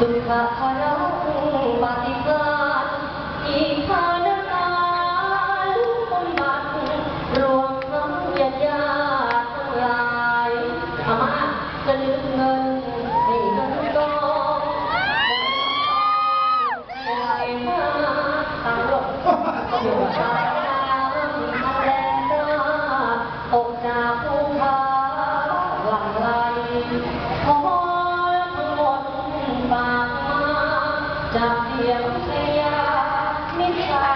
สุขะพนัปฏิภาณอีทานกาลุคนบัตรวมทั้งญาทั้งหลายอามจะลืมเงิน Samya Samya Mitra